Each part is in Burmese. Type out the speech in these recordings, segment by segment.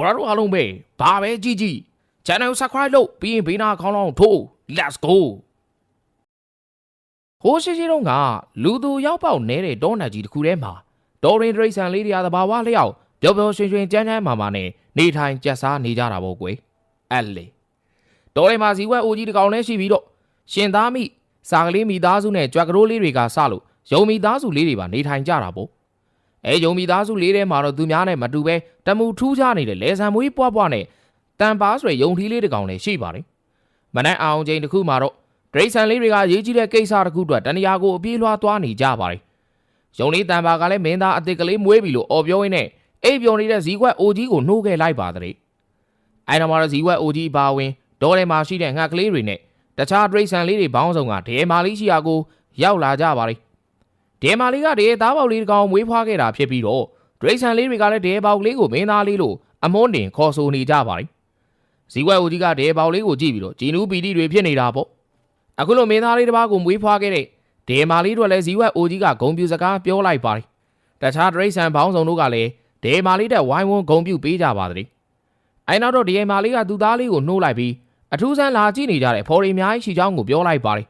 ဘော်ရာတို့အားလုံးပဲဘာပဲကြည့်ကြည့် channel subscribe လုပ်ပြီးရင်ဘေးနာခေါင်းလောင်းထိုး let's go ဟိုးရှိရှိတုန်းကလူသူရောက်ပေါက်နေတဲ့တောနယ်ကြီးတစ်ခုထဲမှာတော်ရင်ဒရိတ်ဆန်လေးတွေကသဘာဝလျောက်ပျော်ပျော်ရွှင်ရွှင်ကြမ်းကြမ်းမာမာနဲ့နေထိုင်ကြက်စားနေကြတာပေါ့ကွယ်အဲ့လေတော်ရင်မှာဇီဝက်အိုကြီးတစ်ကောင်လည်းရှိပြီးတော့ရှင်သားမိစာကလေးမိသားစုနဲ့ကြွက်ကရိုးလေးတွေကစလို့ယုံမိသားစုလေးတွေပါနေထိုင်ကြတာပေါ့ အဲယုံမိသားစုလေးထဲမှာတော့သူများနဲ့မတူပဲတမူထူးခြားနေတဲ့လဲဆံမွေးပွားပွားနဲ့တန်ပါဆိုတဲ့ယုံထီးလေးတစ်ကောင်လည်းရှိပါတယ်မနက်အောင်ချိန်တစ်ခုမှာတော့ဒရိတ်ဆန်လေးတွေကရေးကြီးတဲ့ကိစ္စတစ်ခုအတွက်တဏှာကိုအပြေးလွှားသွားနေကြပါတယ်။ယုံလေးတန်ပါကလည်းမင်းသားအစ်စ်ကလေးမွေးပြီလို့အော်ပြောရင်းနဲ့အိပ်ပျော်နေတဲ့ဇီကွက်အိုကြီးကိုနှိုးခဲ့လိုက်ပါတဲ့။အဲနောက်မှာတော့ဇီကွက်အိုကြီးပါဝင်ဒေါ်ထဲမှာရှိတဲ့ငှက်ကလေးတွေနဲ့တခြားဒရိတ်ဆန်လေးတွေဘောင်းဆောင်ကဒဲမာလေးရှိရာကိုရောက်လာကြပါတယ်။ ဒဲမာလေးကဒဲသားပေါက်လေးတစ်ကောင်မွေးဖွားခဲ့တာဖြစ်ပြီးတော့ဒရိတ်ဆန်လေးတွေကလည်းဒဲပေါက်လေးကိုမင်းသားလေးလို့အမွန်းတင်ခေါ်ဆိုနေကြပါတယ်။ဇီကွက်အိုကြီးကဒဲပေါက်လေးကိုကြည့်ပြီးတော့ဂျီနူးပီတီတွေဖြစ်နေတာပေါ့။အခုလိုမင်းသားလေးတစ်ပါးကိုမွေးဖွားခဲ့တဲ့ဒေမာလေးတို့လည်းဇီဝက်အိုကြီးကဂုံပြူစကားပြောလိုက်ပါတယ်။တခြားဒရိတ်ဆန်ဘောင်းဆောင်တို့ကလည်းဒေမာလေးတဲ့ဝိုင်းဝန်းဂုံပြူပေးကြပါသည်။အဲနောက်တော့ဒေမာလေးကသူ့သားလေးကိုနှိုးလိုက်ပြီးအထူးဆန်းလာကြည့်နေကြတဲ့ဖော်ရီအများကြီးရှိချောင်းကိုပြောလိုက်ပါတယ်။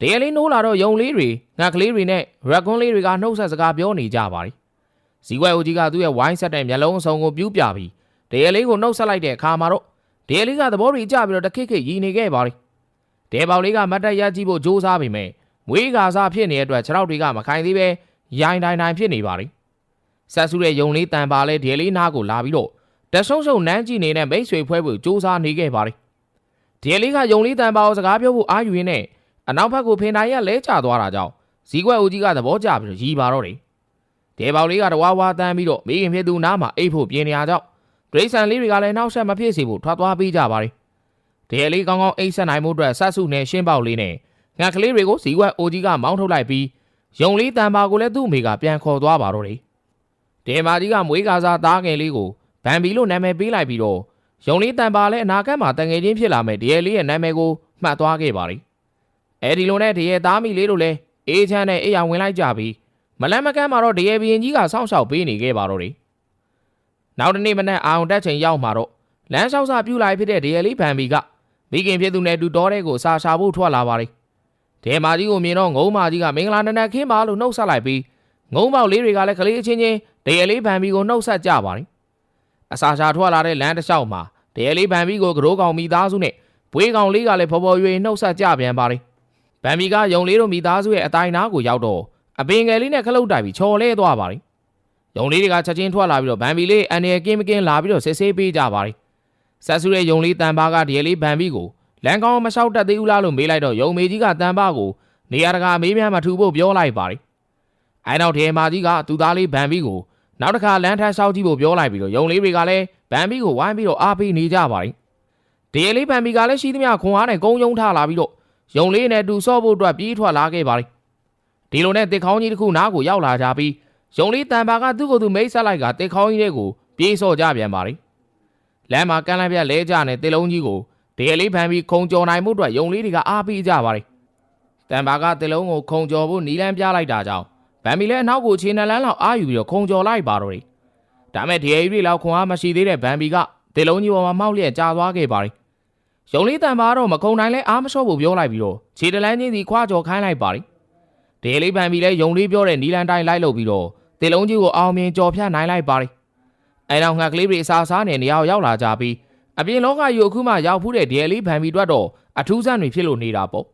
ဒေလေးနှိုးလာတော့ယုံလေးတွေငှက်ကလေးတွေနဲ့ရက်ကွန်းလေးတွေကနှုတ်ဆက်စကားပြောနေကြပါတယ်။ဇီဝက်အိုကြီးကသူ့ရဲ့ဝိုင်းဆက်တဲ့မျက်လုံးအစုံကိုပြူးပြပြီးဒေလေးကိုနှုတ်ဆက်လိုက်တဲ့အခါမှာတော့ဒေလေးကသဘောတွေကျပြီးတော့တခိတ်ခိတ်ရီနေခဲ့ပါတယ်။တဲပေါက်လေးကမတ်တက်ရက်ကြည့်ဖို့စူးစမ်းပေမဲ့မွေးကာစားဖြစ်နေတဲ့အတွက်ခြေထောက်တွေကမခိုင်သေးပဲရိုင်တိုင်းတိုင်းဖြစ်နေပါလိဆက်စုတဲ့ယုံလေးတန်ပါလဲဒဲလေးနားကိုလာပြီးတော့တဆုံဆုံနန်းကြည့်နေတဲ့မိတ်ဆွေဖွဲဖို့စူးစမ်းနေခဲ့ပါလိဒဲလေးကယုံလေးတန်ပါကိုစကားပြောဖို့အာယူရင်းနဲ့ အနောက်ဘက်ကိုဖင်တိုင်းရလဲကျသွားတာကြောင့်ဇီကွက်ဦးကြီးကသဘောကျပြီးတော့ရီပါတော့တယ်တဲပေါက်လေးကတဝါဝါတန်းပြီးတော့မိခင်ဖြစ်သူနားမှာအိတ်ဖို့ပြင်းနေရကြောင့်ဒရိတ်ဆန်လေးတွေကလည်းနောက်ဆက်မဖြစ်စေဖို့ထွက်သွားပေးကြပါလိဒီအလေးကောင်းကောင်းအိတ်ဆက်နိုင်မှုအတွက်ဆတ်စုနဲ့ရှင်းပေါက်လေးနဲ့ငှက်ကလေးတွေကိုဇီဝက်အိုကြီးကမောင်းထုတ်လိုက်ပြီးယုံလေးတန်ပါကိုလည်းသူ့အမေကပြန်ခေါ်သွားပါတော့တယ်။ဒေမာကြီးကမွေးကားစားသားငယ်လေးကိုဗန်ဘီလို့နာမည်ပေးလိုက်ပြီးတော့ယုံလေးတန်ပါလည်းအနာဂတ်မှာတန်ငယ်ချင်းဖြစ်လာမယ်ဒီအလေးရဲ့နာမည်ကိုမှတ်သွားခဲ့ပါလိ။ အဲဒီလိုနဲ့ဒီရဲ့သားမိလေးတို့လည်းအေးချမ်းနဲ့အိယာဝင်လိုက်ကြပြီးမလန်းမကန်းမှာတော့ဒီရဲ့ဘီရင်ကြီးကစောင့်ရှောက်ပေးနေခဲ့ပါတော့တယ်။နောက်တနေ့မနက်အောင်တက်ချိန်ရောက်မှာတော့လမ်းလျှောက်စာပြူလိုက်ဖြစ်တဲ့ဒီရဲ့လေးဗန်ဘီကမိခင်ဖြစ်သူနဲ့တူတော်တဲ့ကိုစာရှာဖို့ထွက်လာပါတယ်။ဒဲမာကြီးကိုမြင်တော့ငုံမာကြီးကမင်္ဂလာနနက်ခင်းပါလို့နှုတ်ဆက်လိုက်ပြီးငုံပေါက်လေးတွေကလည်းကလေးအချင်းချင်းဒဲလေးဗန်ဘီကိုနှုတ်ဆက်ကြပါတယ်။အစာရှာထွက်လာတဲ့လမ်းတစ်လျှောက်မှာဒဲလေးဗန်ဘီကိုကရိုးကောင်မိသားစုနဲ့ဘွေးကောင်လေးကလည်းဖော်ဖော်ရွေနှုတ်ဆက်ကြပြန်ပါတယ်။ ဗန်ဘီကယုံလေးတို့မိသားစုရဲ့အတိုင်းနားကိုရောက်တော့အပင်ငယ်လေးနဲ့ခလုတ်တိုက်ပြီးချော်လဲသွားပါတယ်။ယုံလေးတွေကချက်ချင်းထွက်လာပြီးတော့ဗန်ဘီလေးအန်ရယ်ကင်းမကင်းလာပြီးတော့စစ်ဆေးပေးကြပါတယ်။ဆက်စုတဲ့ယုံလေးတန်ပါကဒီလေးဗန်ပြီးကိုလန်ကောင်းမလျှောက်တတ်သေးဘူးလားလို့မေးလိုက်တော့ယုံမေကြီးကတန်ပါကိုနေရာတကာမေးမြန်းမထူဖို့ပြောလိုက်ပါတယ်။အဲနောက်ဒေမာကြီးကသူ့သားလေးဗန်ပြီးကိုနောက်တစ်ခါလန်ထမ်းလျှောက်ကြည့်ဖို့ပြောလိုက်ပြီးတော့ယုံလေးတွေကလည်းဗန်ပြီးကိုဝိုင်းပြီးတော့အားပေးနေကြပါတယ်။ဒီလေးဗန်ပြီးကလည်းရှိသမျှခွန်အားနဲ့ကုန်းယုံထလာပြီးတော့ ယုံလေးနဲ့တူဆော့ဖို့အတွက်ပြေးထွက်လာခဲ့ပါတယ်။ဒီလိုနဲ့တစ်ခေါင်းကြီးတစ်ခုနားကိုရောက်လာကြပြီးယုံလေးတန်ပါကသူ့ကိုယ်သူမိတ်ဆက်လိုက်ကတစ်ခေါင်းကြီးလေးကိုပြေးဆော့ကြပြန်ပါတယ်။လမ်းမှာကန်းလမ်းပြလဲကြနဲ့တေလုံးကြီးကိုဒေလေးဖမ်းပြီးခုံကြော်နိုင်မှုအတွက်ယုံလေးတွေကအားပေးကြပါတယ်။တန်ပါကတေလုံးကိုခုံကြော်ဖို့နီလန်းပြလိုက်တာကြောင့်ဗန်ဘီလည်းအနောက်ကိုခြေနှလန်းလောက်အားယူပြီးတော့ခုံကြော်လိုက်ပါတော့တယ်။ဒါမဲ့ဒီအေးရီလောက်ခွန်အားမရှိသေးတဲ့ဗန်ဘီကတေလုံးကြီးပေါ်မှာမှောက်လျက်ကြာသွားခဲ့ပါတယ်။ ယုံလေးတန်ပါတော့မခုံနိုင်လဲအားမလျှော့ဖို့ပြောလိုက်ပြီးတော့ခြေတလန်းချင်းစီခွာကြော်ခိုင်းလိုက်ပါတယ်။ဒေလေးဖမ်းပြီးလဲယုံလေးပြောတဲ့နီလန်းတိုင်းလိုက်လို့ပြီးတော့တေလုံးကြီးကိုအောင်မြင်ကြော်ဖြတ်နိုင်လိုက်ပါတယ်။အဲနောက်ငှက်ကလေးတွေအစားစားနေနေရာကိုရောက်လာကြပြီးအပြင်လောကကြီးကိုအခုမှရောက်ဖူးတဲ့ဒီအလေးဗန်ဘီတို့တော့အထူးဆန်းတွေဖြစ်လို့နေတာပေါ့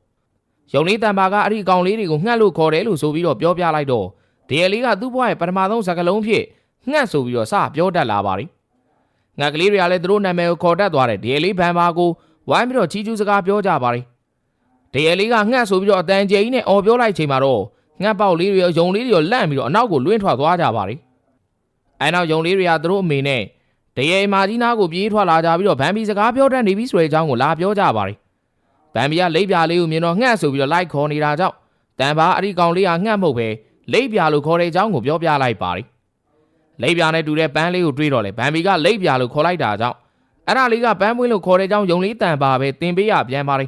ယုံလေးတန်ပါကအဲ့ဒီအကောင်လေးတွေကိုငှက်လို့ခေါ်တယ်လို့ဆိုပြီးတော့ပြောပြလိုက်တော့ဒီအလေးကသူ့ဘဝရဲ့ပထမဆုံးစကားလုံးဖြစ်ငှက်ဆိုပြီးတော့စပြောတတ်လာပါလိငှက်ကလေးတွေကလည်းသူတို့နာမည်ကိုခေါ်တတ်သွားတဲ့ဒီအလေးဗန်ပါကို ဝိုင်းပြီးတော့ချီးကျူးစကားပြောကြပါလိဒီအလေးကငှက်ဆိုပြီးတော့အတန်ကျဲကြီးနဲ့អော်ပြောလိုက်ချိန်မှာတော့ငှက်ပေါက်လေးတွေရောယုံလေးတွေရောလန့်ပြီးတော့အနောက်ကိုလွင့်ထွက်သွားကြပါလိအဲနောက်ယုံလေးတွေကသူတို့အမေနဲ့တရေမာကြီးနားကိုပြေးထွက်လာကြပြီးတော့ဗန်ဘီစကားပြောတတ်နေပြီဆိုတဲ့အကြောင်းကိုလာပြောကြပါတယ်။ဗန်ဘီကလိပ်ပြာလေးကိုမြင်တော့ငှက်ဆိုပြီးတော့လိုက်ခေါ်နေတာကြောင့်တန်ပါအဒီကောင်လေးကငှက်မဟုတ်ပဲလိပ်ပြာလို့ခေါ်တဲ့အကြောင်းကိုပြောပြလိုက်ပါတယ်။လိပ်ပြာနဲ့တူတဲ့ပန်းလေးကိုတွေးတော့လေဗန်ဘီကလိပ်ပြာလို့ခေါ်လိုက်တာကြောင့် အဲ့ဒါလေးကပန်းပွင့်လို့ခေါ်တဲ့အကြောင်းယုံလေးတန်ပါပဲတင်ပေးရပြန်ပါလိ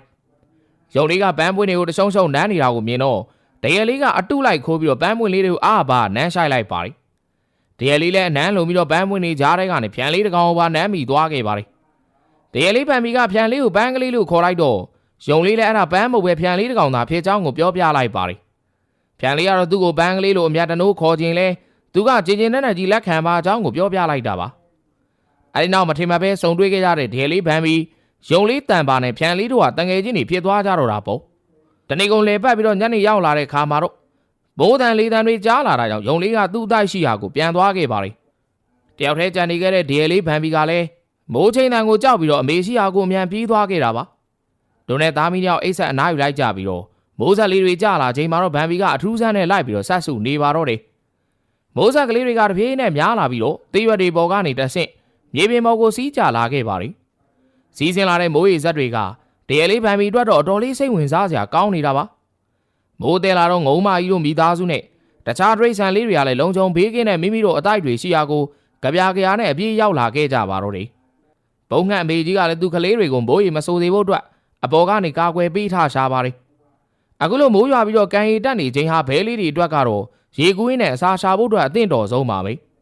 ။ယုံလေးကပန်းပွင့်တွေကိုတရှုံရှုံနမ်းနေတာကိုမြင်တော့တရေလေးကအတုလိုက်ခိုးပြီးတော့ပန်းပွင့်လေးတွေကိုအားပါနမ်းရှိုက်လိုက်ပါလိ။ဒတရလေးလည်းအနမ်းလုံပြီးတော့ပန်းပွင့်နေကြားတဲ့ကနေဖြန်လေးတစ်ကောင်ပါနမ်းမိသွားခဲ့ပါတယ်တရလေးပန်မီကဖြန်လေးကိုပန်းကလေးလို့ခေါ်လိုက်တော့ယုံလေးလည်းအဲ့ဒါပန်းမဟုတ်ပဲဖြန်လေးတစ်ကောင်သာဖြစ်ချောင်းကိုပြောပြလိုက်ပါတယ်ဖြန်လေးကတော့သူ့ကိုပန်းကလေးလို့အမြတ်တနိုးခေါ်ခြင်းလဲသူကကြင်ကြင်နဲ့နဲ့ကြီးလက်ခံပါအကြောင်းကိုပြောပြလိုက်တာပါ အဲဒီနောက်မထင်မှပဲစုံတွေ့ခဲ့ကြတဲ့ဒဲလေးပန်းမီယုံလေးတန်ပါနဲ့ဖြန်လေးတို့ကတငယ်ချင်းတွေဖြစ်သွားကြတော့တာပေါ့တနေ့ကုန်လေပတ်ပြီးတော့ညနေရောက်လာတဲ့ခါမှာတော့မိုးတန်လေးတန်တွေကြားလာတာကြောင့်ယုံလေးကသူ့တိုက်ရှိရာကိုပြန်သွားခဲ့ပါလေတယောက်တည်းကြံနေခဲ့တဲ့ဒဲလေးပန်းမီကလည်းမိုးချိန်တန်ကိုကြောက်ပြီးတော့အမေရှိရာကိုအမြန်ပြေးသွားခဲ့တာပါတို့နဲ့သားမီးတယောက်အိတ်ဆက်အနားယူလိုက်ကြပြီးတော့မိုးဆက်လေးတွေကြာလာချိန်မှာတော့ဗန်ဘီကအထူးဆန်းနဲ့လိုက်ပြီးတော့ဆက်စုနေပါတော့တယ်မိုးဆက်ကလေးတွေကတပြေးနဲ့များလာပြီးတော့သေရွက်တွေပေါ်ကနေတဆင့် မြေပြင်ပေါ်ကိုစီးကြလာခဲ့ပါလေစီးဆင်းလာတဲ့မိုးရေဇက်တွေကတရလေးဗန်ဘီအတွက်တော့အတော်လေးစိတ်ဝင်စားစရာကောင်းနေတာပါမိုးတဲလာတော့ငုံမကြီးတို့မိသားစုနဲ့တခြားဒရိတ်ဆန်လေးတွေကလည်းလုံခြုံဘေးကင်းတဲ့မိမိတို့အတိုက်တွေရှိရာကိုကြပြာကြရာနဲ့အပြေးရောက်လာခဲ့ကြပါတော့တယ်ဘုံငှက်အမေကြီးကလည်းသူ့ကလေးတွေကိုမိုးရေမစိုးသေးဖို့အတွက်အပေါ်ကနေကာကွယ်ပေးထားရှာပါတယ်အခုလိုမိုးရွာပြီးတော့ကန်ရီတက်နေခြင်းဟာဘဲလေးတွေအတွက်ကတော့ရေကူးရင်းနဲ့အစာရှာဖို့အတွက်အသင့်တော်ဆုံးပါပဲ။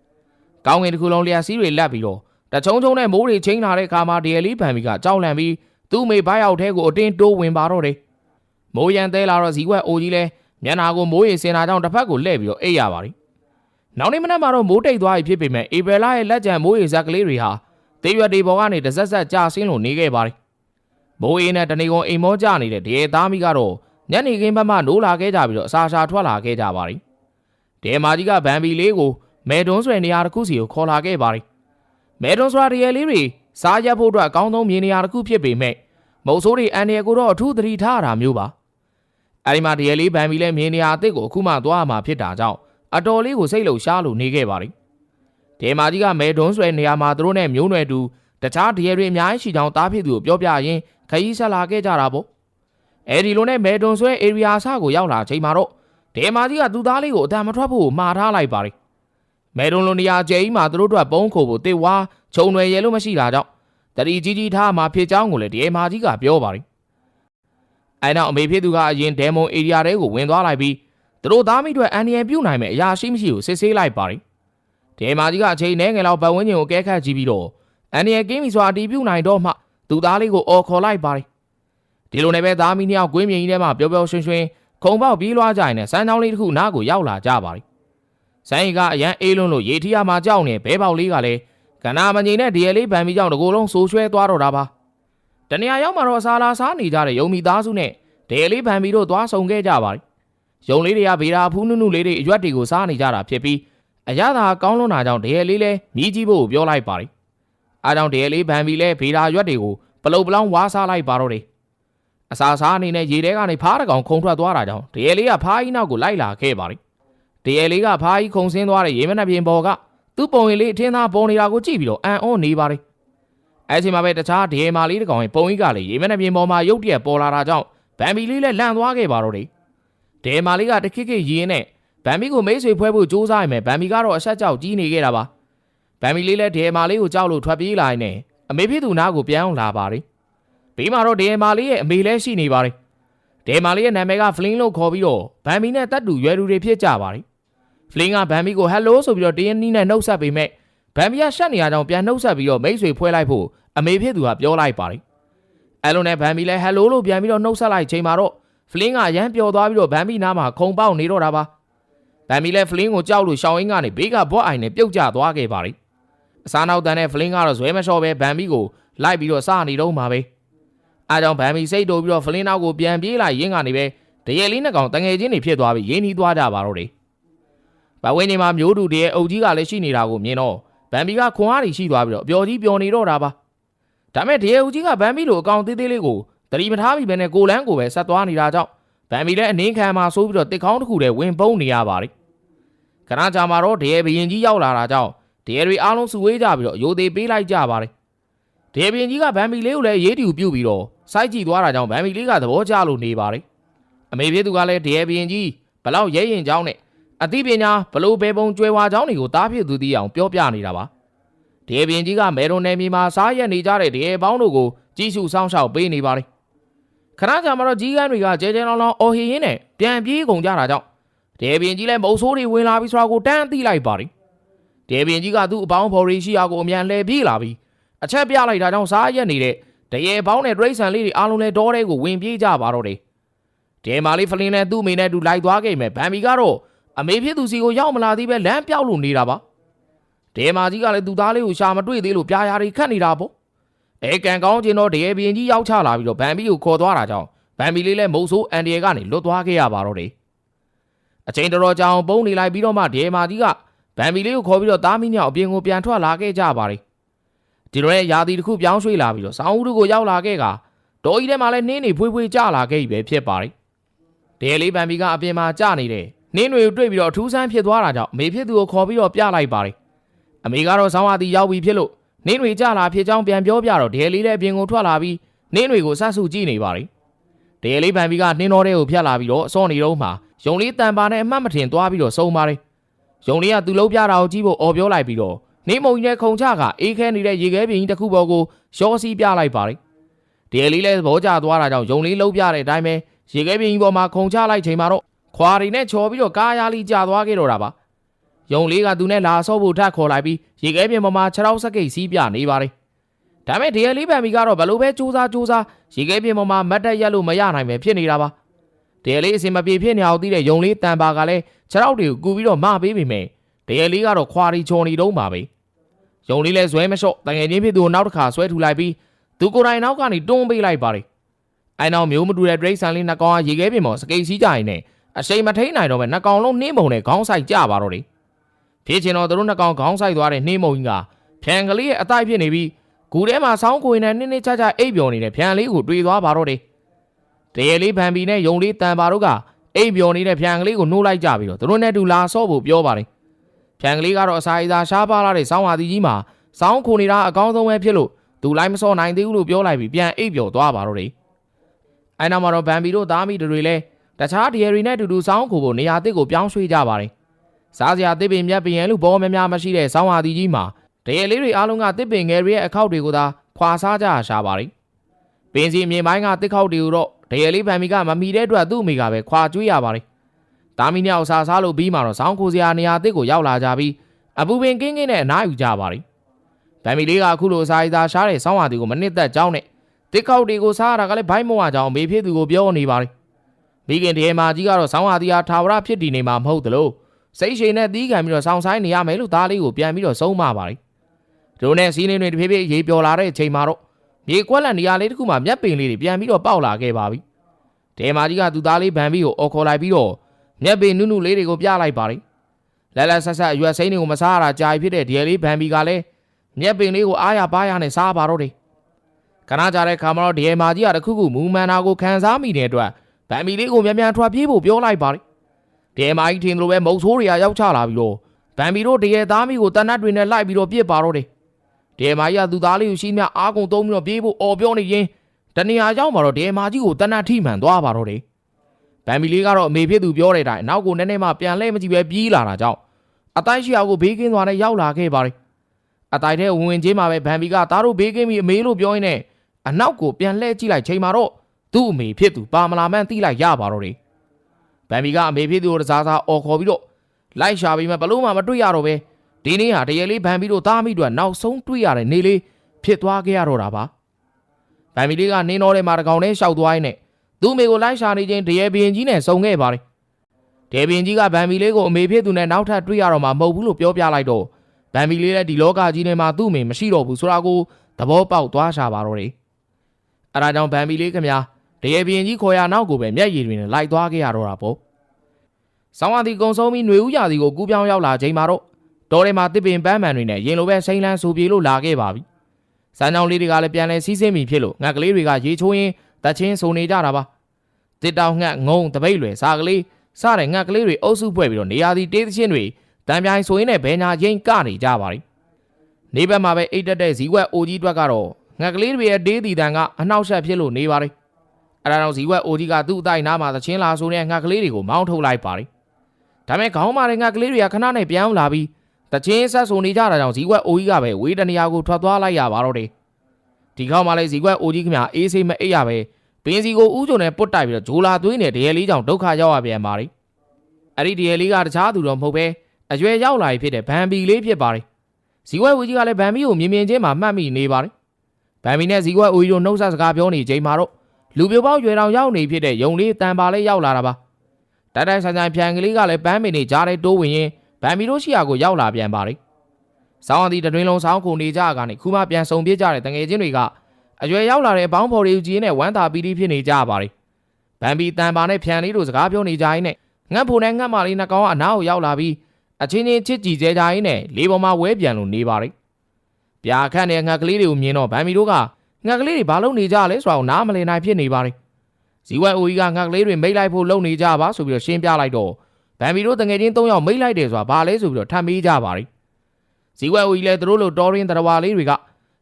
ကောင်းငင်တစ်ခုလုံးလျှက်စီးတွေလက်ပြီးတော့ တချုံချုံနဲ့မိုးတွေချင်းလာတဲ့အခါမှာဒီအလီဖန်ဘီကကြောက်လန့်ပြီးသူ့မိဘရောက်ထဲကိုအတင်းတိုးဝင်ပါတော့တယ်။မိုးရန်သေးလာတော့ဇီဝက်အိုကြီးလဲမျက်နာကိုမိုးရေစင်တာကြောင့်တစ်ဖက်ကိုလှည့်ပြီးတော့အိပ်ရပါတယ်။နောက်နေ့မနက်မှာတော့မိုးတိတ်သွားပြီဖြစ်ပေမဲ့ဧပြီလရဲ့လက်ကျန်မိုးရေဇက်ကလေးတွေဟာတေးရွက်တွေပေါ်ကနေတဆက်ဆက်ကြာဆင်းလို့နေခဲ့ပါတယ်။မိုးအေးနဲ့တနေကုန်အိမ်မောကြနေတဲ့ဒီသားမိကတော့ညနေခင်းဘက်မှနိုးလာခဲ့ကြပြီးတော့အစာရှာထွက်လာခဲ့ကြပါတယ်။ဒေမာကြီးကဗန်ဘီလေးကိုမဲတွန်းဆွဲနေရာတစ်ခုစီကိုခေါ်လာခဲ့ပါတယ်။ မဲတွန်းဆွဲရရဲ့လေးတွေစားရက်ဖို့အတွက်အကောင်းဆုံးမြေနေရာတစ်ခုဖြစ်ပေမဲ့မုတ်ဆိုးတွေအန်ရကိုတော့အထူးသတိထားရတာမျိုးပါ။အဲဒီမှာဒီရဲ့လေးဗန်ဘီလည်းမြေနေရာအစ်စ်ကိုအခုမှသွားမှာဖြစ်တာကြောင့်အတော်လေးကိုစိတ်လှုပ်ရှားလို့နေခဲ့ပါတယ်။ဒေမာကြီးကမဲတွန်းဆွဲနေရာမှာသူတို့နဲ့မျိုးနွယ်တူတခြားဒီရဲတွေအများကြီးရှိကြောင်းတားဖြစ်သူကိုပြောပြရင်းခရီးဆက်လာခဲ့ကြတာပေါ့။အဲဒီလိုနဲ့မဲတွန်ဆွဲ area ဆကိုရောက်လာချိန်မှာတော့ဒေမာကြီးကသူ့သားလေးကိုအတန်မထွက်ဖို့မှားထားလိုက်ပါတယ်။ မဲတွန်လိုနေရာကျဲကြီးမှာသူတို့တို့ပုံးခိုဖို့တေဝါခြုံရွယ်ရဲလို့မရှိတာကြောင့်တတိကြီးကြီးထားမှာဖြစ်ကြောင်းကိုလည်းဒေမာကြီးကပြောပါတယ်။အဲနောက်အမေဖြစ်သူကအရင်ဒဲမွန် area တဲကိုဝင်သွားလိုက်ပြီးသူတို့သားမိတွေအန်ဒီယန်ပြုတ်နိုင်မဲ့အရာရှိမရှိကိုစစ်ဆေးလိုက်ပါတယ်။ဒေမာကြီးကအချိန်နဲ့ငယ်လောက်ပတ်ဝန်းကျင်ကိုကဲခတ်ကြည့်ပြီးတော့အန်ဒီယန်ကင်းပြီစွာအတီးပြုတ်နိုင်တော့မှသူသားလေးကိုအော်ခေါ်လိုက်ပါတယ်ဒီလိုနဲ့ပဲသားမီးနှစ်ယောက်ကွင်းမြင်ကြီးထဲမှာပျော်ပျော်ရွှင်ရွှင်ခုံပေါက်ပြေးလွှားကြရင်လည်းစမ်းချောင်းလေးတစ်ခုနားကိုရောက်လာကြပါပြီ။ ဆိုင်းရီကအရန်အေးလွန်းလို့ရေထီးရမှာကြောက်နေဘဲပေါက်လေးကလည်းကနာမငိန်နဲ့ဒီရဲလေးဗန်မီကြောင့်တကိုယ်လုံးဆိုးဆွဲသွားတော့တာပါ။တနေရာရောက်မှာတော့အစာလာစားနေကြတဲ့ယုံမီသားစုနဲ့ဒီရဲလေးဗန်မီတို့သွားဆုံခဲ့ကြပါပြီ။ယုံလေးတွေကဗေဒာဖူးနုနုလေးတွေအရွက်တွေကိုစားနေကြတာဖြစ်ပြီးအရသာကောင်းလွန်းတာကြောင့်ဒီရဲလေးလည်းမြည်ကြည့်ဖို့ပြောလိုက်ပါပြီ။အားကြောင့်ဒီရဲလေးဗန်မီလည်းဗေဒာရွက်တွေကိုပလုတ်ပလောင်းဝါးစားလိုက်ပါတော့တယ်အစာစားအနေနဲ့ရေထဲကနေဖားတကောင်ခုံထွက်သွားတာကြောင့်တရေလေးကဖားကြီးနောက်ကိုလိုက်လာခဲ့ပါလိ တရေလေးကဖားကြီးခုံဆင်းသွားတဲ့ရေမနှပြင်ပေါ်ကသူ့ပုံရိပ်လေးအထင်းသားပေါ်နေတာကိုကြည့်ပြီးတော့အံ့ဩနေပါလိအဲချိန်မှာပဲတခြားဒီမာလေးတကောင်ရဲ့ပုံကြီးကလည်းရေမနှပြင်ပေါ်မှာရုတ်တရက်ပေါ်လာတာကြောင့်ဗန်ဘီလေးလည်းလန့်သွားခဲ့ပါတော့တယ်ဒီမာလေးကတခိခိရင်းနဲ့ဗန်ဘီကိုမိတ်ဆွေဖွဲဖို့ကြိုးစားရမယ်ဗန်ဘီကတော့အဆက်ကြောက်ကြီးနေခဲ့တာပါဗန်ဘီလေးလည်းဒီမာလေးကိုကြောက်လို့ထွက်ပြေးလာရင်နဲ့အမေဖြစ်သူနားကိုပြန်အောင်လာပါလိဘေးမှာတော့ဒေမာလေးရဲ့အမေလည်းရှိနေပါတယ်ဒေမာလေးရဲ့နာမည်ကဖလင်းလို့ခေါ်ပြီးတော့ဗန်မီနဲ့တတ်တူရွယ်တူတွေဖြစ်ကြပါတယ် ဖလင်းကဗန်မီကိုဟယ်လိုဆိုပြီးတော့တရင်းနီးနဲ့နှုတ်ဆက်ပေမဲ့ဗန်မီကရှက်နေရကြောင်းပြန်နှုတ်ဆက်ပြီးတော့မိတ်ဆွေဖွဲလိုက်ဖို့အမေဖြစ်သူကပြောလိုက်ပါတယ်အဲလိုနဲ့ဗန်မီလည်းဟယ်လိုလို့ပြန်ပြီးတော့နှုတ်ဆက်လိုက်ချိန်မှာတော့ဖလင်းကရမ်းပျော်သွားပြီးတော့ဗန်မီနားမှာခုံပေါက်နေတော့တာပါဗန်မီလည်းဖလင်းကိုကြောက်လို့ရှောင်းအင်းကနေဘေးကဘွက်အိုင်နဲ့ပြုတ်ကျသွားခဲ့ပါတယ်အစားနောက်တန်းနဲ့ဖလင်းကတော့ဇွဲမလျှော့ပဲဗန်မီကိုလိုက်ပြီးတော့စနေတော့မှာပဲအားကြောင့်ဗန်မီစိတ်တိုးပြီးတော့ဖလင်းနောက်ကိုပြန်ပြေးလာရင်းကနေပဲတရေလေးနှစ်ကောင်တငယ်ချင်းတွေဖြစ်သွားပြီးရင်းနှီးသွားကြပါတော့တယ်။ ဘဝင်းနေမှာမျိုးတူတည်းအုပ်ကြီးကလည်းရှိနေတာကိုမြင်တော့ဗန်ဘီကခွန်အားတွေရှိသွားပြီးတော့ပျော်ကြီးပျော်နေတော့တာပါဒါမဲ့တရေအုပ်ကြီးကဗန်ဘီလိုအကောင်သေးသေးလေးကိုတတိမထားမိပဲနဲ့ကိုလန်းကိုပဲဆက်သွားနေတာကြောင့်ဗန်ဘီလည်းအနင်းခံမှာဆိုးပြီးတော့တစ်ခေါင်းတစ်ခုတည်းဝင်ပုန်းနေရပါတယ်ခဏကြာမှာတော့တရေဘရင်ကြီးရောက်လာတာကြောင့်တရေတွေအားလုံးစုဝေးကြပြီးတော့ရိုသေပေးလိုက်ကြပါတယ်တရေဘရင်ကြီးကဗန်ဘီလေးကိုလည်းရေးတူပြုတ်ပြီးတော့စိုက်ကြည့်သွားတာကြောင့်ဗန်ဘီလေးကသဘောကျလို့နေပါတယ်အမေပြေသူကလည်းတရေဘရင်ကြီးဘလောက်ရဲရင်ကြောင်းနဲ့ အသိပညာဘလို့ဘဲပုံကျွဲဝါကြောင်းတွေကိုတားဖြစ်သူတီးအောင်ပြောပြနေတာပါဒီအပြင်ကြီးကမဲရုံနယ်မြေမှာစားရက်နေကြတဲ့တရေပေါင်းတို့ကိုကြီးစုစောင့်ရှောက်ပေးနေပါလေခဏကြာမှတော့ကြီးကန်းတွေကကျဲကျဲလောင်လောင်အော်ဟီရင်းနဲ့ပြန်ပြေးကုန်ကြတာကြောင့်ဒီအပြင်ကြီးလည်းမုတ်ဆိုးတွေဝင်လာပြီးဆိုတာကိုတန်းသိလိုက်ပါလေဒီအပြင်ကြီးကသူ့အပေါင်းဖော်ရီရှိရာကိုအမြန်လှည့်ပြေးလာပြီးအချက်ပြလိုက်တာကြောင့်စားရက်နေတဲ့တရေပေါင်းနဲ့ဒရိတ်ဆန်လေးတွေအားလုံးလဲဒေါ်တဲကိုဝင်ပြေးကြပါတော့တယ်ဒီမာလေးဖလင်းနဲ့သူ့အမေနဲ့အတူလိုက်သွားခဲ့မယ်ဗန်မီကတော့ အမေဖြစ်သူစီကိုရောက်မလာသေးပဲလမ်းပြောက်လို့နေတာပါဒေမာကြီးကလည်းသူ့သားလေးကိုရှာမတွေ့သေးလို့ပြာရာတွေခတ်နေတာပေါ့အဲကန်ကောင်းချင်းတော့ဒေဘင်ကြီးရောက်ချလာပြီးတော့ဗန်ဘီကိုခေါ်သွားတာကြောင့်ဗန်ဘီလေးလည်းမုတ်ဆိုးအန်ဒီယေကနေလွတ်သွားခဲ့ရပါတော့တယ်အချိန်တော်တော်ကြာအောင်ပုံနေလိုက်ပြီးတော့မှဒေမာကြီးကဗန်ဘီလေးကိုခေါ်ပြီးတော့သားမင်းညောင်အပြင်ကိုပြန်ထွက်လာခဲ့ကြပါတယ်ဒီလိုနဲ့ယာတီတစ်ခုပြောင်းရွှေ့လာပြီးတော့ဆောင်းဦးတို့ကိုရောက်လာခဲ့ကတော်ကြီးထဲမှာလည်းနင်းနေဖွေးဖွေးကြလာခဲ့ပြီပဲဖြစ်ပါတယ်ဒေလေးဗန်ဘီကအပြင်မှာကြနေတဲ့ နင်းတွေကိုတွေ့ပြီးတော့အထူးဆန်းဖြစ်သွားတာကြောင့်အမေဖြစ်သူကိုခေါ်ပြီးတော့ပြလိုက်ပါတယ်အမေကတော့ဆောင်းဝါတီရောက်ပြီဖြစ်လို့နင်းတွေကြလာဖြစ်ကြောင်းပြန်ပြောပြတော့ဒေလေးလည်းအပြင်ကိုထွက်လာပြီးနင်းတွေကိုစဆူကြည့်နေပါတယ်ဒေလေးဗန်ဘီကနှင်းတော်တွေကိုဖျက်လာပြီးတော့အစောနေတော့မှယုံလေးတန်ပါနဲ့အမှတ်မထင်သွားပြီးတော့စုံပါတယ်ယုံလေးကသူ့လုံးပြတာကိုကြည့်ဖို့អော်ပြောလိုက်ပြီးတော့နေမုံကြီးနဲ့ခုံချကအေးခဲနေတဲ့ရေခဲပြင်ကြီးတစ်ခုပေါ်ကိုရှောစီးပြလိုက်ပါတယ်။ဒီလေးလည်းသဘောကျသွားတာကြောင့်ယုံလေးလုံးပြတဲ့အတိုင်းပဲရေခဲပြင်ကြီးပေါ်မှာခုံချလိုက်ချိန်မှာတော့ ခွာရီနဲ့ချော်ပြီးတော့ကားရလီကျသွားခဲ့တော့တာပါ။ယုံလေးကသူနဲ့လာဆော့ဖို့ထပ်ခေါ်လိုက်ပြီးရေခဲပြင်ပေါ်မှာခြေထောက်စကိတ်စီးပြနေပါတယ်။ဒါမဲ့ဒီလေးပန်မီကတော့ဘလို့ပဲစူးစားစူးစားရေခဲပြင်ပေါ်မှာမတ်တက်ရက်လို့မရနိုင်ပဲဖြစ်နေတာပါ။ဒီလေးအစင်မပြေဖြစ်နေအောင်သိတဲ့ယုံလေးတန်ပါကလည်းခြေထောက်တွေကိုကူပြီးတော့မပေးပေမဲ့တရလေးကတော့ခွာရီချော်နေတော့မှာပဲယုံလေးလဲဇွဲမလျှော့တငယ်ချင်းဖြစ်သူကိုနောက်တစ်ခါဆွဲထူလိုက်ပြီးသူကိုယ်တိုင်နောက်ကနေတွန်းပေးလိုက်ပါတယ်အဲနောက်မျိုးမတူတဲ့ဒရိတ်ဆန်လေးနှစ်ကောင်ကရေခဲပြင်ပေါ်စကိတ်စီးကြရင်နဲ့ အရှိန်မထိန်နိုင်တော့ပဲနှစ်ကောင်လုံးနှင်းမုံနဲ့ခေါင်းဆိုင်ကြပါတော့တယ်ဖြစ်ချင်တော့သူတို့နှစ်ကောင်ခေါင်းဆိုင်သွားတဲ့နှင်းမုံကြီးကဖြန်ကလေးရဲ့အတိုက်ဖြစ်နေပြီးဂူထဲမှာဆောင်းကိုရင်နဲ့နင်းနေချာချာအိပ်ပျော်နေတဲ့ဖြန်လေးကိုတွေ့သွားပါတော့တယ်တရလေးဗန်ပီနဲ့ယုံလေးတန်ပါတို့ကအိပ်ပျော်နေတဲ့ဖြန်ကလေးကိုနှိုးလိုက်ကြပြီးတော့သူတို့နဲ့တူလာဆော့ဖို့ပြောပါတယ်ဖြန်ကလေးကတော့အစာအစာရှားပါလာတဲ့ဆောင်းဝါသီကြီးမှာစောင်းခုနေတာအကောင်းဆုံးပဲဖြစ်လို့သူလိုက်မစောနိုင်သေးဘူးလို့ပြောလိုက်ပြီးပြန်အိပ်ပျော်သွားပါတော့တယ်အဲနောက်မှာတော့ဗန်ဘီတို့သားမိတွေလည်း တခြားဒီယရီနဲ့အတူတူစောင်းခုဖို့နေရာတစ်ကိုပြောင်းရွှေ့ကြပါတယ်စားစရာတစ်ပင်မြတ်ပင်လို့ဘောများများမရှိတဲ့စောင်းဝါသီကြီးမှာတရလေးတွေအားလုံးကတစ်ပင်ငယ်တွေရဲ့အခောက်တွေကိုသာခွာစားကြရရှာပါတယ်ပင်စီမြေပိုင်းကတစ်ခောက်တွေကိုတော့တရလေးဗန်ဘီကမမီတဲ့အတွက်သူ့အမိကပဲခွာကျွေးရပါတယ်တာမီညောက်စားစားလို့ပြီးမှတော့စောင်းခိုစရာနေရာတစ်ကိုရောက်လာကြပြီးအပူပင်ကင်းကင်းနဲ့အနားယူကြပါတယ်။ဗန်မီလေးကအခုလိုအစာအသာရှားတဲ့ဆောင်းဝါတီကိုမနစ်သက်ကြောင်းနဲ့တစ်ခေါက်တွေကိုစားရတာကလည်းဘိုင်းမဝကြောင်းမေဖြစ်သူကိုပြောနေပါတယ်။ မိခင်တရေမာကြီးကတော့ဆောင်းဝါတီဟာထာဝရဖြစ်တည်နေမှာမဟုတ်သလိုစိတ်ရှိန်နဲ့တီးခံပြီးတော့ဆောင်းဆိုင်နေရမယ်လို့သားလေးကိုပြန်ပြီးတော့ဆုံးမပါတယ်။တို့နဲ့စီးနေတွေတဖြည်းဖြည်းရေပျော်လာတဲ့အချိန်မှာတော့မြေကွက်လက်နေရာလေးတစ်ခုမှာမျက်ပင်လေးတွေပြန်ပြီးတော့ပေါက်လာခဲ့ပါပြီ။တဲမာကြီးကသူသားလေးဗန်ပြီးကိုအော်ခေါ်လိုက်ပြီးတော့မျက်ပင်နုနုလေးတွေကိုပြလိုက်ပါတယ်။လဲလဲဆက်ဆက်အရွက်စိမ်းတွေကိုမစားရတာကြာပြီဖြစ်တဲ့ဒီလေးဗန်ဘီကလည်းမျက်ပင်လေးကိုအားရပါရနဲ့စားပါတော့တယ်ခဏကြာတဲ့ခါမှာတော့ဒီမာကြီးကတခုခုမူမန်နာကိုခံစားမိတဲ့အတွက် ဗန်ဘီလေးကိုမြန်မြန်ထွက်ပြေးဖို့ပြောလိုက်ပါတယ်ဒီမာကြီးထင်လို့ပဲမုတ်ဆိုးတွေကရောက်ချလာပြီးတော့ဗန်ဘီတို့တရေသားမိကိုတနတ်တွေနဲ့လိုက်ပြီးတော့ပြစ်ပါတော့တယ်ဒီမာကြီးကသူသားလေးကိုရှိမြအားကုန်သုံးပြီးတော့ပြေးဖို့អော်ပြောနေရင်တနေရာရောက်မှာတော့ဒီမာကြီးကိုတနတ်ထိမှန်သွားပါတော့တယ်ဗန်ဘီလေးကတော့အမေဖြစ်သူပြောတဲ့အတိုင်းနောက်ကိုနည်းနည်းမှပြန်လဲမကြည့်ပဲပြေးလာတာကြောင့်အတိုင်းရှိအောင်ကိုဘေးကင်းသွားနဲ့ရောက်လာခဲ့ပါတယ်အတိုင်းထဲဝင်ဝင်ချင်းမှာပဲဗန်ဘီကသားတို့ဘေးကင်းပြီးအမေလို့ပြောရင်းနဲ့အနောက်ကိုပြန်လှည့်ကြည့်လိုက်ချိန်မှာတော့ သူ့အမေဖြစ်သူပါမလာမှန်းသိလိုက်ရပါတော့တယ်ဗန်ဘီကအမေဖြစ်သူကိုတစားစားအော်ခေါ်ပြီးတော့လိုက်ရှာပြီးမှဘလို့မှမတွေ့ရတော့ပဲဒီနေ့ဟာတရလေးဗန်ဘီတို့သားမိတို့နောက်ဆုံးတွေ့ရတဲ့နေလေးဖြစ်သွားခဲ့ရတော့တာပါဗန်ဘီလေးကနင်းတော်ထဲမှာတကောင်နဲ့ရှောက်သွားရင်းနဲ့သူ့အမေကိုလိုက်ရှာနေချင်းတရဘရင်ကြီးနဲ့စုံခဲ့ပါတယ်ဒေဘင်ကြီးကဗန်ဘီလေးကိုအမေဖြစ်သူနဲ့နောက်ထပ်တွေ့ရတော့မှမဟုတ်ဘူးလို့ပြောပြလိုက်တော့ဗန်ဘီလေးလည်းဒီလောကကြီးထဲမှာသူ့အမေမရှိတော့ဘူးဆိုတာကိုသဘောပေါက်သွားရှာပါတော့တယ်။အဲဒါကြောင့်ဗန်ဘီလေးခင်ဗျာ တရေပြင်းကြီးခေါ်ရနောက်ကိုပဲမျက်ရည်တွေနဲ့လိုက်သွားခဲ့ရတော့တာပေါ့။ဆောင်းဝါဒီကုံဆုံးပြီးຫນွေဦးရာစီကိုကူးပြောင်းရောက်လာချိန်မှာတော့တော်ထဲမှာတစ်ပင်ပန်းမှန်တွေနဲ့ရင်လိုပဲစိမ့်လန်းဆူပြေလို့လာခဲ့ပါပြီ။စမ်းကြောင်လေးတွေကလည်းပြန်လဲစီးဆင်းပြီဖြစ်လို့ငှက်ကလေးတွေကရေချိုးရင်းတချင်းဆိုနေကြတာပါ။တစ်တောင်ငှက်ငုံတပိတ်လွယ်စားကလေးစတဲ့ငှက်ကလေးတွေအုပ်စုဖွဲ့ပြီးတော့နေရာစီတေးသချင်းတွေတံပြိုင်ဆိုရင်လည်းဘဲညာရင်ကနေကြပါလိမ့်နေဘက်မှာပဲအိတ်တက်တဲ့ဇီဝက်အိုကြီးတွက်ကတော့ငက်ကလေးတွေရဲ့ဒေးတီတန်ကအနှောက်ယှက်ဖြစ်လို့နေပါလိမ့် အဲ့ဒါတော့ဇီဝက်အိုကြီးကသူ့အတိုင်းနားမှာသချင်းလာဆိုတဲ့ငက်ကလေးတွေကိုမောင်းထုတ်လိုက်ပါလိမ့်ဒါမဲ့ခေါင်းမာတဲ့ငက်ကလေးတွေကခဏနဲ့ပြောင်းလာပြီးတချင်းဆက်ဆိုနေကြတာကြောင့်ဇီဝက်အိုကြီးကပဲဝေးတနေရာကိုထွက်သွားလိုက်ရပါတော့တယ်ဒီခေါင်းမှာလည်းဇီဝက်အိုကြီးခင်ဗျာအေးစိမ့်မအိပ်ရပဲပင်စီကိုဥကြုံနဲ့ပုတ်တိုက်ပြီးတော့ဂျိုလာသွင်းတဲ့ဒရဲလေးကြောင့်ဒုက္ခရောက်ရပြန်ပါလိမ့်အဲ့ဒီဒရဲလေးကတခြားသူတော့မဟုတ်ပဲအရွယ်ရောက်လာပြီဖြစ်တဲ့ဗန်ဘီလေးဖြစ်ပါတယ်ဇီဝဲဦးကြီးကလည်းဗန်ဘီကိုမြင်မြင်ချင်းမှမှတ်မိနေပါတယ်ဗန်ဘီနဲ့ဇီဝဲဦးကြီးတို့နှုတ်ဆက်စကားပြောနေချိန်မှာတော့ လူပြိုပေါက်ရွယ်တော်ရောက်နေဖြစ်တဲ့ယုံလေးတန်ပါလေးရောက်လာတာပါတိုက်တိုက်ဆိုင်ဆိုင်ဖြန်ကလေးကလည်းပန်းမင်နေကြားထဲတိုးဝင်ရင်ဗန်ဘီတို့ရှိရာကိုရောက်လာပြန်ပါတယ်ဆောင်းအသီးတတွင်လုံးဆောင်းခုန်နေကြကနေခုမှပြန်ဆုံပြစ်ကြတဲ့တငယ်ချင်းတွေကအရွယ်ရောက်လာတဲ့အပေါင်းဖော်တွေကြီးနဲ့ဝမ်းသာပီတိဖြစ်နေကြပါတယ်ဗန်ဘီတန်ပါနဲ့ဖြန်လေးတို့စကားပြောနေကြရင်းနဲ့ငတ်ဖို့နဲ့ငတ်မလေးနှကောင်ကအနားကိုရောက်လာပြီးအချင်းချင်းချစ်ကြည်ကြဲကြရင်းနဲ့လေပေါ်မှာဝဲပြန်လို့နေပါတယ်။ပြာခန့်တဲ့ငှက်ကလေးတွေကိုမြင်တော့ဗန်မီတို့က ငှက်ကလေးတွေဘာလုပ်နေကြလဲဆိုတာကိုနားမလည်နိုင်ဖြစ်နေပါတယ်။ဇီဝဲအိုကြီးကငှက်ကလေးတွေမိတ်လိုက်ဖို့လုပ်နေကြပါဆိုပြီးတော့ရှင်းပြလိုက်တော့ဗန်မီတို့တငယ်ချင်း၃ယောက်မိတ်လိုက်တယ်ဆိုတာဘာလဲဆိုပြီးတော့ထပ်မေးကြပါတယ်။ဇီဝဲအိုကြီးလည်းသူတို့လိုတော်ရင်းတရဝါလေးတွေက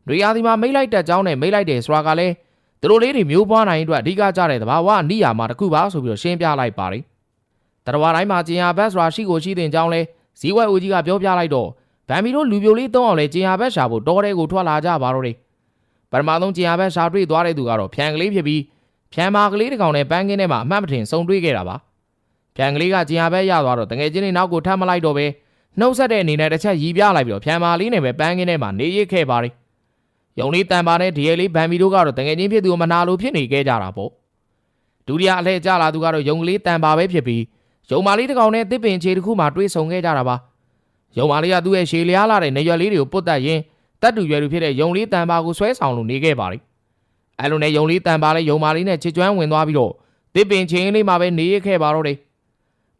တွေရာဒီမှာမိတ်လိုက်တဲ့ကြောင်းနဲ့မိတ်လိုက်တယ်ဆိုတာကလည်းသူတို့လေးတွေမျိုးပွားနိုင်အတွက်အဓိကကြတဲ့သဘာဝအနိယာမှာတစ်ခုပါဆိုပြီးတော့ရှင်းပြလိုက်ပါတယ်။တရဝါတိုင်းမှာကျင်ဟာဘတ်ဆိုတာရှိကိုရှိတဲ့ကြောင်းလဲဇီဝဲဦးကြီးကပြောပြလိုက်တော့ဗန်မီတို့လူပြိုလေးသုံးအောင်လဲကျင်ဟာဘက်ရှာဖို့တောထဲကိုထွက်လာကြပါတော့တယ် ပထမဆုံးကျင်ဟာဘက်ရှာတွေ့သွားတဲ့သူကတော့ဖြန်ကလေးဖြစ်ပြီးဖြန်မာကလေးတစ်ကောင်နဲ့ပန်းကင်းထဲမှာအမှတ်မထင်စုံတွေ့ခဲ့တာပါဖြန်ကလေးကကျင်ဟာဘက်ရသွားတော့တငယ်ချင်းတွေနောက်ကိုထပ်မလိုက်တော့ပဲနှုတ်ဆက်တဲ့အနေနဲ့တစ်ချက်ရီးပြလိုက်ပြီးတော့ဖြန်မာလေးနဲ့ပဲပန်းကင်းထဲမှာနေရစ်ခဲ့ပါတယ်ယုံလေးတန်ပါနဲ့ဒီရဲလေးဗန်မီတို့ကတော့တငယ်ချင်းဖြစ်သူမနာလိုဖြစ်နေခဲ့ကြတာပေါ့ဒုတိယအလှည့်ကျလာသူကတော့ယုံကလေးတန်ပါပဲဖြစ်ပြီးရုံမာလေးတစ်ကောင်နဲ့တစ်ပင်ခြေတစ်ခုမှတွေးဆုံခဲ့ကြတာပါရုံမာလေးကသူ့ရဲ့ရှည်လျားလာတဲ့နေရွယ်လေးတွေကိုပုတ်တက်ရင်း တက်တူရွယ်လူဖြစ်တဲ့ယုံလေးတန်ပါကိုဆွဲဆောင်လို့နေခဲ့ပါလိအဲလိုနဲ့ယုံလေးတန်ပါလေးယုံမာလေးနဲ့ချစ်ကျွမ်းဝင်သွားပြီးတော့တစ်ပင်ချင်းလေးမှာပဲနေရခဲ့ပါတော့တယ်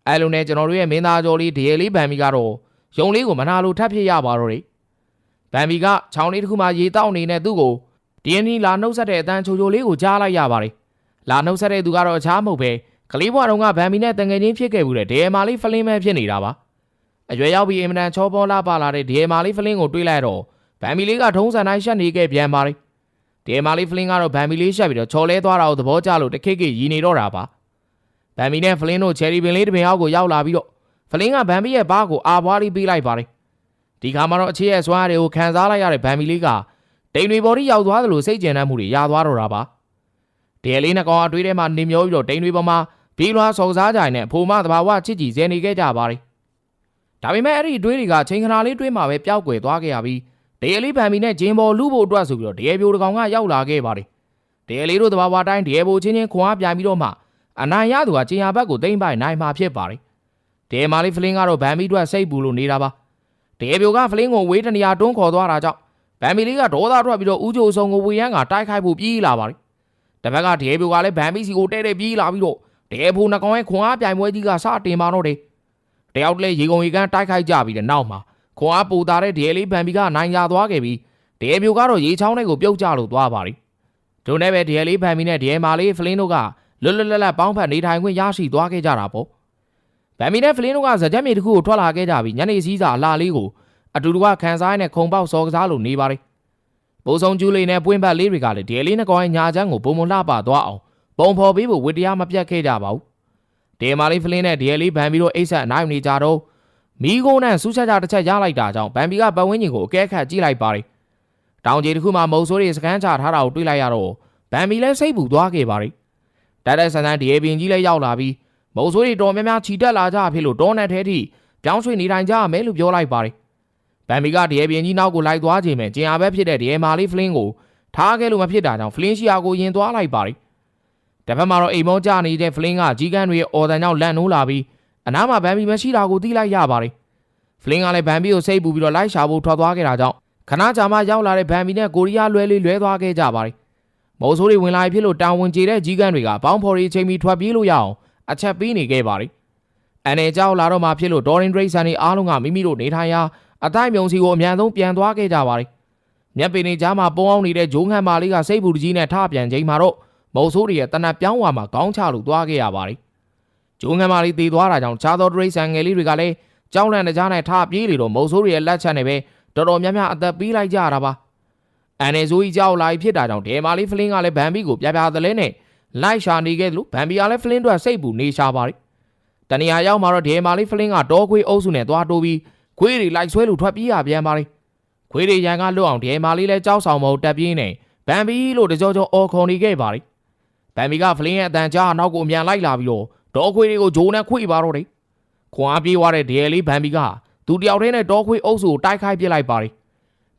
အဲလိုနဲ့ကျွန်တော်တို့ရဲ့မင်းသားကျော်လေးဒီရဲလေးဗန်မီကတော့ယုံလေးကိုမနာလိုထပ်ဖြစ်ရပါတော့တယ်ဗန်မီကချောင်းလေးတစ်ခုမှရေတောက်နေတဲ့သူ့ကိုဒီအနီလာနှုတ်ဆက်တဲ့အတန်းချိုချိုလေးကိုကြားလိုက်ရပါတယ်လာနှုတ်ဆက်တဲ့သူကတော့အခြားမဟုတ်ပဲကလေးဘွားတော်ကဗန်မီနဲ့တငယ်ချင်းဖြစ်ခဲ့ဘူးတဲ့ဒီမာလေးဖလင်းမဲဖြစ်နေတာပါအရွယ်ရောက်ပြီးအင်မတန်ချောပေါ်လာပါလာတဲ့ဒီမာလေးဖလင်းကိုတွေးလိုက်တော့ ဗန်မီလေးကထုံးစံတိုင်းရှက်နေခဲ့ပြန်ပါလေဒီမာလေးဖလင်းကတော့ဗန်မီလေးရှက်ပြီးတော့ချော်လဲသွားတာကိုသဘောကျလို့တခိတ်ခိတ်ရီနေတော့တာပါဗန်မီနဲ့ဖလင်းတို့ချယ်ရီပင်လေးတစ်ပင်အောက်ကိုရောက်လာပြီးတော့ဖလင်းကဗန်မီရဲ့ဘားကိုအာဘွားလေးပေးလိုက်ပါလေဒီခါမှာတော့အခြေရဲ့စွားတွေကိုခံစားလိုက်ရတဲ့ဗန်မီလေးကတိမ်တွေပေါ်ထိရောက်သွားသလိုစိတ်ကြံတတ်မှုတွေရသွားတော့တာပါဒီလေးနှကောင်အတွေးထဲမှာနေမျောပြီးတော့တိမ်တွေပေါ်မှာဘီလွားစော်စားကြရင်နဲ့အဖိုမသဘာဝချစ်ကြည်စဲနေခဲ့ကြပါလေဒါပေမဲ့အဲ့ဒီအတွေးတွေကချိန်ခဏလေးတွေးမှပဲပျောက်ကွယ်သွားခဲ့ရပြီး ဒေယလေးဗန်မီနဲ့ဂျင်းဘော်လူဖို့အတွက်ဆိုပြီးတော့ဒေယပြိုတကောင်ကရောက်လာခဲ့ပါတယ်ဒေယလေးတို့သဘာဝတိုင်းဒေယဘိုချင်းချင်းခွန်အားပြိုင်ပြီးတော့မှအနိုင်ရသူကကျင်ရဘက်ကိုတိမ့်ပိုင်နိုင်မှာဖြစ်ပါတယ်ဒေယမာလေးဖလင်းကတော့ဗန်မီအတွက်စိတ်ပူလို့နေတာပါဒေယပြိုကဖလင်းကိုဝေးတနေရာတွန်းခေါ်သွားတာကြောင့်ဗန်မီလေးကဒေါသထွက်ပြီးတော့ဦးချိုစုံကိုဝေရန်ကတိုက်ခိုက်ဖို့ပြေးလာပါတယ်တပတ်ကဒေယပြိုကလည်းဗန်မီစီကိုတဲတဲပြေးလာပြီးတော့ဒေဖိုးနှကောင်ရဲ့ခွန်အားပြိုင်ပွဲကြီးကစတင်ပါတော့တယ်တယောက်တည်းရေကုန်ရေကန်းတိုက်ခိုက်ကြပြီးတဲ့နောက်မှာ ခွန်အားပူတာတဲ့ဒေလေးဗန်ဘီကနိုင်ရသွားခဲ့ပြီးဒေပြိုကတော့ရေချောင်းတွေကိုပြုတ်ကျလို့သွားပါပြီဒုနဲ့ပဲဒေလေးဗန်ဘီနဲ့ဒေမာလေးဖလင်းတို့ကလွတ်လွတ်လပ်လပ်ပေါင်းဖက်နေထိုင်ခွင့်ရရှိသွားခဲ့ကြတာပေါ့ဗန်ဘီနဲ့ဖလင်းတို့ကဇကြက်မြေတစ်ခုကိုထွက်လာခဲ့ကြပြီးညနေစည်းစာအလားလေးကိုအတူတူကခန်းစားနဲ့ခုံပေါက်စော်ကစားလို့နေပါလေဘိုးဆောင်ကျူးလေးနဲ့ပွင့်ပတ်လေးတွေကလည်းဒီလေးနှစ်ကောင်ရဲ့ညာချမ်းကိုပုံမလှပသွားအောင်ပုံဖော်ပေးဖို့ဝတ္တရားမပြတ်ခဲ့ကြပါဘူးဒီမာလေးဖလင်းနဲ့ဒီလေးဗန်ဘီတို့အိတ်ဆက်အနိုင်နေကြတော့ မီးကုန်းနဲ့စူးချက်ကြတစ်ချက်ရလိုက်တာကြောင့်ဗန်ဘီကပတ်ဝန်းကျင်ကိုအကဲခတ်ကြည့်လိုက်ပါတယ်တောင်ကြီးတစ်ခုမှမုံဆိုးတွေစကန်ချထားတာကိုတွေးလိုက်ရတော့ဗန်ဘီလည်းစိတ်ပူသွားခဲ့ပါတယ်တိုက်တိုက်ဆန်ဆန်ဒီအေပင်ကြီးလည်းရောက်လာပြီးမုံဆိုးတွေတော်များများခြိတက်လာကြဖြစ်လို့တောနဲ့ထဲထိပြောင်းရွှေ့နေထိုင်ကြရမယ်လို့ပြောလိုက်ပါတယ်ဗန်ဘီကဒီအေပင်ကြီးနောက်ကိုလိုက်သွားချိန်မှာကျင်အားပဲဖြစ်တဲ့ဒီအေမာလေးဖလင်းကိုထားခဲ့လို့မဖြစ်တာကြောင့်ဖလင်းရှိယာကိုယင်သွားလိုက်ပါတယ်တစ်ဖက်မှာတော့အိမ်မောကြနေတဲ့ဖလင်းကကြီးကန်းတွေအော်တန်ကြောင့်လန့်နိုးလာပြီး အနားမှာဗန်ဘီမရှိတာကိုသိလိုက်ရပါတယ်ဖလင်းကလည်းဗန်ဘီကိုစိတ်ပူပြီးတော့လိုက်ရှာဖို့ထွက်သွားခဲ့တာကြောင့်ခဏကြာမှရောက်လာတဲ့ဗန်ဘီနဲ့ကိုရီးယားလွဲလေးလွဲသွားခဲ့ကြပါတယ်မိုးဆိုးတွေဝင်လာဖြစ်လို့တာဝန်ကျေတဲ့ကြီးကန်းတွေကပေါင်းဖော်ရီချိန်ပြီးထွက်ပြေးလို့ရအောင်အချက်ပေးနေခဲ့ပါတယ်အနေကြောက်လာတော့မှဖြစ်လို့ဒေါ်ရင်ဒရိတ်ဆန်တွေအားလုံးကမိမိတို့နေထိုင်ရာအတိုင်းမြုံစီကိုအမြန်ဆုံးပြန်သွားခဲ့ကြပါတယ်မြက်ပင်တွေကြားမှာပုံအောင်နေတဲ့ဂျိုးငန်မာလေးကစိတ်ပူတကြီးနဲ့ထပြန်ချိန်မှာတော့မုံဆိုးတွေရဲ့တနတ်ပြောင်းဝါမှာကောင်းချလို့သွားခဲ့ရပါတယ်။ ဂျိုးငန်မာလေးတည်သွားတာကြောင့်ခြားသောဒရိတ်ဆန်ငယ်လေးတွေကလည်းကြောင်းလန့်တကြားနဲ့ထပြေးလေတော့မုံဆိုးတွေရဲ့လက်ချက်နဲ့ပဲတော်တော်များများအသက်ပေးလိုက်ကြတာပါ။အန်နေဆိုကြီးကြောက်လာဖြစ်တာကြောင့်ဒဲမာလေးဖလင်းကလည်းဗန်ဘီကိုပြပြသလဲနဲ့လိုက်ရှာနေခဲ့သလိုဗန်ဘီကလည်းဖလင်းတို့စိတ်ပူနေရှာပါတယ်။တနေရာရောက်မှာတော့ဒဲမာလေးဖလင်းကတောခွေးအုပ်စုနဲ့သွားတိုးပြီးခွေးတွေလိုက်ဆွဲလို့ထွက်ပြေးရပြန်ပါတယ်။ခွေးတွေရန်ကလွတ်အောင်ဒဲမာလေးလည်းကြောက်ဆောင်မဟုတ်တက်ပြေးနေဗန်ဘီလို့တကြောကြောအော်ခေါ်နေခဲ့ပါတယ်။ဗန်ဘီကဖလင်းရဲ့အတန်ကြားနောက်ကိုအမြန်လိုက်လာပြီးတော့ ဒေါ်ခွေးတွေကိုဂျိုးနဲ့ခွေပါတော့တယ်။ခွန်အားပြေးသွားတဲ့ဒဲလေးဗန်ဘီကသူတယောက်တည်းနဲ့တောခွေးအုပ်စုကိုတိုက်ခိုက်ပစ်လိုက်ပါတယ်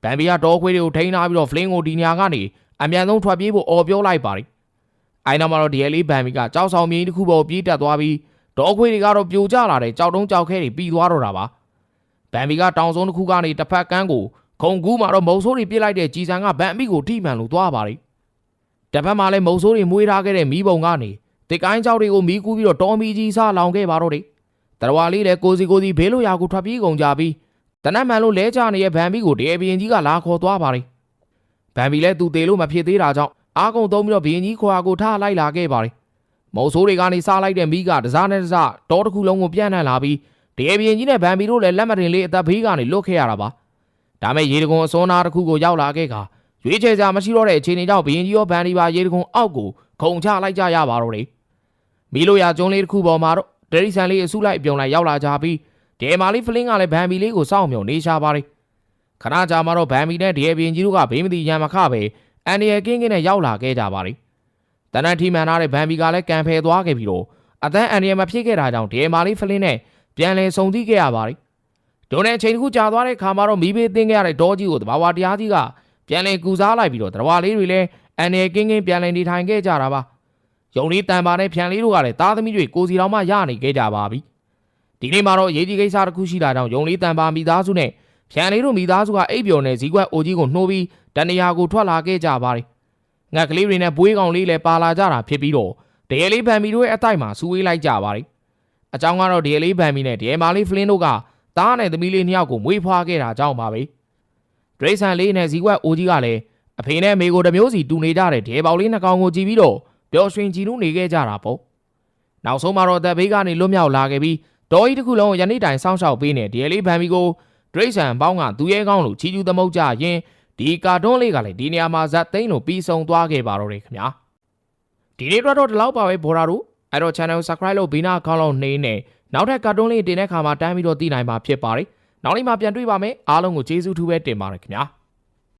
ဘန်ဘီကတောခွေးတွေကိုထိန်းထားပြီးတော့ဖလင်းကိုဒီနေရာကနေအမြန်ဆုံးထွက်ပြေးဖို့អော်ပြောလိုက်ပါတယ်အိုင်နာမှာတော့ဒီအလေးဘန်ဘီကကြောက်ဆောင်မြင်းတစ်ခုပေါ်ပြေးတက်သွားပြီးတောခွေးတွေကတော့ပြိုကျလာတဲ့ကြောက်တုံးကြောက်ခဲတွေပြီးသွားတော့တာပါဘန်ဘီကတောင်စုံတစ်ခုကနေတစ်ဖက်ကန်းကိုခုံကူးမှာတော့မုံဆိုးတွေပြစ်လိုက်တဲ့ကြီးစံကဘန်ဘီကိုထိမှန်လို့သွားပါတယ်တစ်ဖက်မှာလည်းမုံဆိုးတွေမွေးထားခဲ့တဲ့မီးပုံကနေ တစ်ကိုင်းကြောက်တွေကိုမီးကူးပြီးတော့တော်မီကြီးစားလောင်ခဲ့ပါတော့တယ်တရဝါလေးလည်းကိုစီကိုစီဘေးလို့ရာကိုထွက်ပြေးကုန်ကြပြီးတနတ်မှန်လို့လဲကြနေတဲ့ဗန်ဘီကိုတရေဘီရင်ကြီးကလာခေါ်သွားပါတယ်။ဗန်ဘီလည်းသူသေးလို့မဖြစ်သေးတာကြောင့်အားကုန်သုံးပြီးတော့ဘီရင်ကြီးခွာကိုထားလိုက်လာခဲ့ပါတယ်။မုံဆိုးတွေကနေစားလိုက်တဲ့မိကတစားနဲ့တစားတောတစ်ခုလုံးကိုပြန့်နှံ့လာပြီးတရေဘီရင်ကြီးနဲ့ဗန်ဘီတို့လည်းလက်မတင်လေးအသက်ဘေးကနေလွတ်ခဲ့ရတာပါ။ဒါမဲ့ရေတကုံအစောနာတစ်ခုကိုရောက်လာခဲ့ခါရွေးချယ်စရာမရှိတော့တဲ့အခြေအနေကြောင့်ဘီရင်ကြီးရောဗန်ဒီပါရေတကုံအောက်ကိုခုံချလိုက်ကြရပါတော့တယ်။ မီလိုယာကျုံးလေးတစ်ခုပေါ်မှာတော့ဒရိဆန်လေးအစုလိုက်အပြုံလိုက်ရောက်လာကြပြီးဒီမာလေးဖလင်းကလည်းဗန်ဘီလေးကိုစောင့်မြုံနေရှာပါတယ်ခဏကြာမှတော့ဗန်ဘီနဲ့ဒီအပြင်ကြီးတို့ကဘေးမတိရန်မခပဲအန်ဒီရဲ့ကင်းကင်းနဲ့ရောက်လာခဲ့ကြပါတယ်တနန်ထီမှန်ထားတဲ့ဗန်ဘီကလည်းကန်ဖယ်သွားခဲ့ပြီးတော့အသန်းအန်ဒီရဲ့မဖြစ်ခဲ့တာကြောင့်ဒီမာလေးဖလင်းနဲ့ပြန်လည်ဆုံသိခဲ့ရပါတယ်ဒုံနဲ့အချိန်တစ်ခုကြာသွားတဲ့ခါမှာတော့မီးဘေးသိမ်းခဲ့ရတဲ့ဒေါကြီးကိုတဘာဝတရားကြီးကပြန်လည်ကူစားလိုက်ပြီးတော့တဘာဝလေးတွေလည်းအန်ဒီရဲ့ကင်းကင်းပြန်လည်နေထိုင်ခဲ့ကြတာပါ ယုံလေးတန်ပါနဲ့ဖြန်လေးတို့ကလည်းသားသမီးတွေကိုစီတော်မှရနေခဲ့ကြပါပြီဒီနေ့မှာတော့အရေးကြီးကိစ္စတစ်ခုရှိတာကြောင့်ယုံလေးတန်ပါမိသားစုနဲ့ဖြန်လေးတို့မိသားစုကအိပ်ပျော်နေဇီကွက်အိုကြီးကိုနှိုးပြီးတဏှာကိုထွက်လာခဲ့ကြပါတယ်ငှက်ကလေးတွေနဲ့ပွေးကောင်လေးလည်းပါလာကြတာဖြစ်ပြီးတော့ဒရဲလေးဗန်မီတို့ရဲ့အတိုက်မှာစူဝေးလိုက်ကြပါတယ်အကြောင်းကတော့ဒရဲလေးဗန်မီနဲ့ဒရဲမာလေးဖလင်းတို့ကသားနဲ့သမီးလေးနှစ်ယောက်ကိုမွေးဖွားခဲ့တာကြောင့်ပါပဲဒရိဆန်လေးနဲ့ဇီကွက်အိုကြီးကလည်းအဖေနဲ့မေကိုတစ်မျိုးစီတူနေကြတဲ့ဒရဲပေါလေးနှစ်ကောင်ကိုကြည့်ပြီးတော့ ပျော်ရွှင်ကြည်နူးနေခဲ့ကြတာပေါ့နောက်ဆုံးမှာတော့တပ်ဘေးကနေလွတ်မြောက်လာခဲ့ပြီးဒေါ်ကြီးတစ်ခုလုံးကိုယနေ့တိုင်စောင့်ရှောက်ပေးနေဒီလေးဗန်ဘီကိုဒရိတ်ဆန်ပေါင်းကသူရဲကောင်းလို့ချီကျူးသမုတ်ကြရင်ဒီကာတွန်းလေးကလည်းဒီနေရာမှာဇက်သိန်းလို့ပြီးဆုံးသွားခဲ့ပါတော့တယ်ခင်ဗျာဒီနေ့တော့တော့ဒီလောက်ပါပဲဘော်ရာတို့အဲ့တော့ channel subscribe လုပ်ဘီနာအကောင့်လုံးနှိမ့်နေနောက်ထပ်ကာတွန်းလေးတင်တဲ့ခါမှာတမ်းပြီးတော့သိနိုင်မှာဖြစ်ပါတယ်နောက်နေ့မှပြန်တွေ့ပါမယ်အားလုံးကိုကျေးဇူးထူးပဲတင်ပါတယ်ခင်ဗျာ